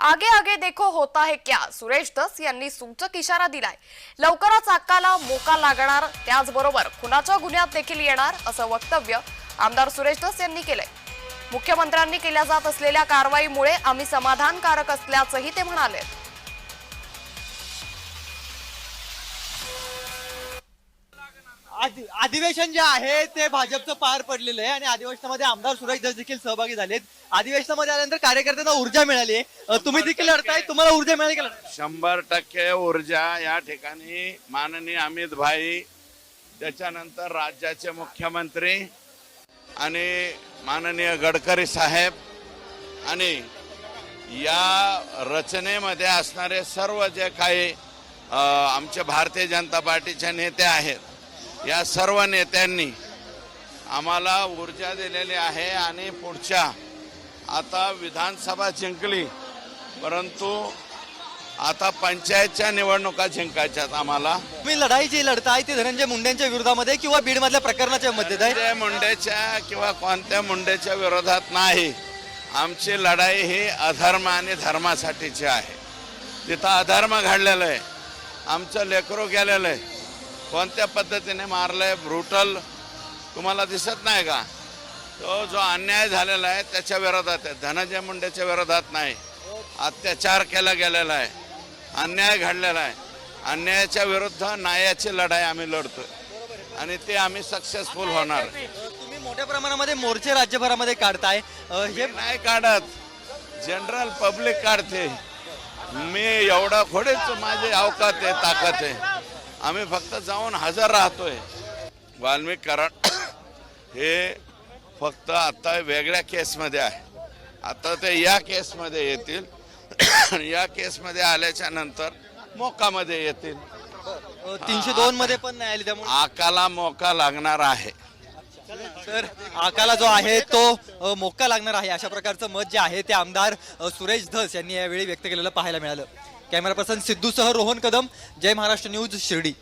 आगे आगे देखो होता है क्या? सुरेश दस यांनी सूचक इशारा दिलाय. लवकरच हक्काला मोका लागणार त्याचबरोबर खुनाच्या गुन्ह्यात देखील येणार असं वक्तव्य आमदार सुरेश दस यांनी केलंय. मुख्यमंत्र्यांनी केल्या जात असलेल्या कारवाईमुळे आम्ही समाधानकारक असल्याचंही ते म्हणाले. अधि अधिवेशन जे आहे ते भाजपचं पार पडलेलं आहे आणि अधिवेशनामध्ये आमदार सुरेश धस देखील सहभागी झालेत अधिवेशनामध्ये आल्यानंतर कार्यकर्त्यांना ऊर्जा मिळाली आहे अ, तुम्ही देखील लढताय तुम्हाला ऊर्जा मिळाली का लढताय? शंभर टक्के ऊर्जा या ठिकाणी माननीय अमित भाई त्याच्यानंतर राज्याचे मुख्यमंत्री आणि माननीय गडकरी साहेब आणि या रचनेमध्ये असणारे सर्व जे काही अ, आमचे भारतीय जनता पार्टीचे नेते आहेत या सर्व नेत्यांनी आम्हाला ऊर्जा दिलेली आहे आणि पुढच्या आता विधानसभा जिंकली परंतु आता पंचायतच्या निवडणुका जिंकायच्यात आम्हाला. तुम्ही लढाई जी लढताय ती धनंजय मुंडेंच्या विरोधामध्ये किंवा बीड मधल्या प्रकरणाच्या मध्ये आहे? धनंजय मुंडेच्या किंवा कोणत्या मुंडेच्या विरोधात नाही. आमची लढाई ही अधर्म आणि धर्मासाठीची आहे. तिथं अधर्म घडलेलं आहे. आमचं लेकरू गेलेलं आहे. कोणत्या पद्धतीने मारलंय? ब्रुटल तुम्हाला दिसत नाही का? तो जो अन्याय झालेला आहे त्याच्या विरोधात आहे. धनंजय मुंडेच्या विरोधात नाही. अत्याचार केला गेलेला आहे. अन्याय घडलेला आहे. अन्यायाच्या विरुद्ध न्यायाची लढाई आम्ही लढतोय. आणि ते आम्ही सक्सेसफुल होणार. तुम्ही मोठ्या प्रमाणामध्ये मोर्चे राज्यभरामध्ये काढताय. हे नाही काढत. जनरल पब्लिक काढते. मी एवढा थोडेच माझे अवकात आहे ताकद आहे. आम्ही फक्त जाऊन हजर राहतोय. वाल्मिक कराड हे फक्त आता वेगळ्या केसमध्ये आहे. आता ते या केसमध्ये येतील या केसमध्ये आल्याच्यानंतर मोकामध्ये येतील. तीनशे दोन मध्ये पण नाही आली त्यामुळे आकाला मोका लागणार आहे. तर आकाला जो आहे तो अ, मोक्का लागणार आहे. अशा प्रकारचं मत जे आहे ते आमदार सुरेश धस यांनी यावेळी व्यक्त केलेलं पाहायला मिळालं. कॅमेरा पर्सन सिद्धूसह रोहन कदम जय महाराष्ट्र न्यूज शिर्डी.